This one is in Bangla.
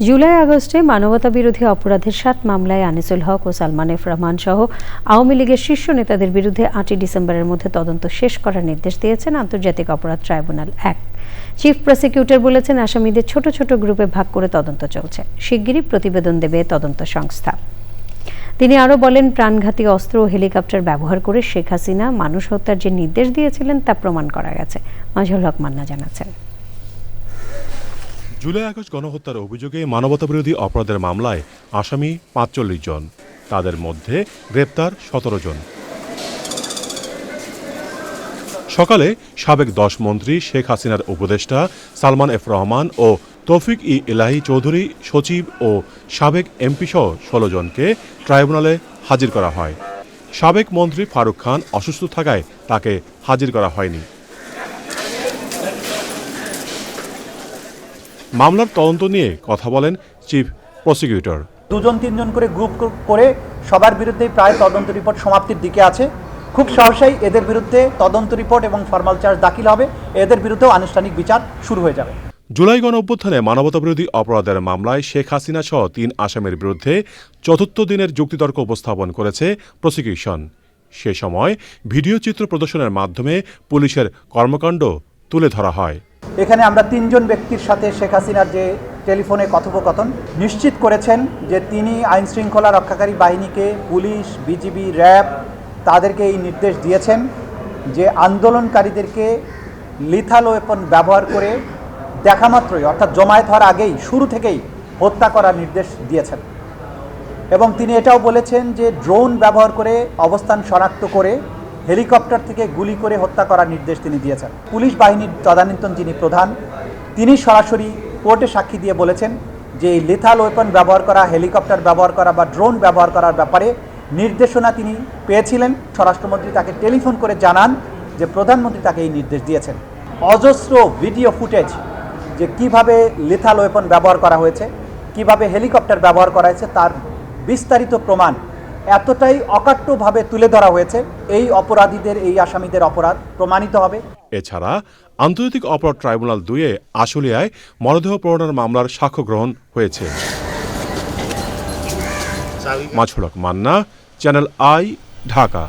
জুলাই আগস্টে মানবতা বিরোধী অপরাধের সাত মামলায় আনিসুল হক ও সালমান এফ রহমান সহ আওয়ামী লীগের শীর্ষ নেতাদের বিরুদ্ধে আটই ডিসেম্বরের মধ্যে তদন্ত শেষ করার নির্দেশ দিয়েছেন আন্তর্জাতিক অপরাধ ট্রাইব্যুনাল এক। চিফ প্রসিকিউটর বলেছেন, আসামিদের ছোট ছোট গ্রুপে ভাগ করে তদন্ত চলছে। শিগগিরই প্রতিবেদন দেবে তদন্ত সংস্থা। তিনি আরও বলেন, প্রাণঘাতী অস্ত্র ও হেলিকপ্টার ব্যবহার করে শেখ হাসিনা মানুষ হত্যার যে নির্দেশ দিয়েছিলেন তা প্রমাণ করা গেছে। মাজহুল হক মান্না জানাচ্ছেন। জুলাই আগস্ট গণহত্যার অভিযোগে মানবতাবিরোধী অপরাধের মামলায় আসামি পাঁচচল্লিশ জন। তাদের মধ্যে গ্রেপ্তার সতেরো জন। সকালে সাবেক দশ মন্ত্রী শেখ হাসিনার উপদেষ্টা সালমান এফ রহমান ও তৌফিক ই ইলাহি চৌধুরী সচিব ও সাবেক এমপি সহ ষোলো জনকে ট্রাইব্যুনালে হাজির করা হয়। সাবেক মন্ত্রী ফারুক খান অসুস্থ থাকায় তাকে হাজির করা হয়নি। মামলার তদন্ত নিয়ে কথা বলেন চিফ প্রসিকিউটর। দুজন তিনজন করে গ্রুপ করে সবার বিরুদ্ধেই প্রায় তদন্ত রিপোর্ট সমাপ্তির দিকে আছে। খুব সহসাই এদের বিরুদ্ধে তদন্ত রিপোর্ট এবং ফর্মাল চার্জ দাখিল হবে। এদের বিরুদ্ধেও আনুষ্ঠানিক বিচার শুরু হয়ে যাবে। জুলাই গণ অভ্যুত্থানে মানবতাবিরোধী অপরাধের মামলায় শেখ হাসিনা সহ তিন আসামের বিরুদ্ধে চতুর্থ দিনের যুক্তিতর্ক উপস্থাপন করেছে প্রসিকিউশন। সে সময় ভিডিও চিত্র প্রদর্শনের মাধ্যমে পুলিশের কর্মকাণ্ড তুলে ধরা হয়। এখানে আমরা তিনজন ব্যক্তির সাথে শেখ হাসিনার যে টেলিফোনে কথোপকথন নিশ্চিত করেছেন যে তিনি আইন শৃঙ্খলা রক্ষাকারী বাহিনীকে পুলিশ, বিজিবি, র্যাব তাদেরকে এই নির্দেশ দিয়েছেন যে আন্দোলনকারীদেরকে লিথাল ওয়েপন ব্যবহার করে দেখামাত্রই অর্থাৎ জমায়েত হওয়ার আগেই, শুরু থেকেই হত্যা করার নির্দেশ দিয়েছেন। এবং তিনি এটাও বলেছেন যে ড্রোন ব্যবহার করে অবস্থান শনাক্ত করে হেলিকপ্টার থেকে গুলি করে হত্যা করার নির্দেশ তিনি দিয়েছেন। পুলিশ বাহিনীর তদানীন্তন যিনি প্রধান, তিনি সরাসরি কোর্টে সাক্ষী দিয়ে বলেছেন যে এই লেথাল ওয়েপন ব্যবহার করা, হেলিকপ্টার ব্যবহার করা বা ড্রোন ব্যবহার করার ব্যাপারে নির্দেশনা তিনি পেয়েছিলেন। স্বরাষ্ট্রমন্ত্রী তাকে টেলিফোন করে জানান যে প্রধানমন্ত্রী তাকে এই নির্দেশ দিয়েছেন। অজস্র ভিডিও ফুটেজ যে কীভাবে লেথাল ওয়েপন ব্যবহার করা হয়েছে, কীভাবে হেলিকপ্টার ব্যবহার করা হয়েছে, তার বিস্তারিত প্রমাণ এতটাই অকাট্যভাবে তুলে ধরা হয়েছে। এই অপরাধীদের এই আসামিদের অপরাধ প্রমাণিত হবে। এছাড়া আন্তর্জাতিক অপরাধ ট্রাইব্যুনাল দুয়ে আশুলিয়ায় মরদেহ প্রণয়ন মামলার সাক্ষ্য গ্রহণ হয়েছে। মাছুলক মান্না চ্যানেল আই ঢাকা।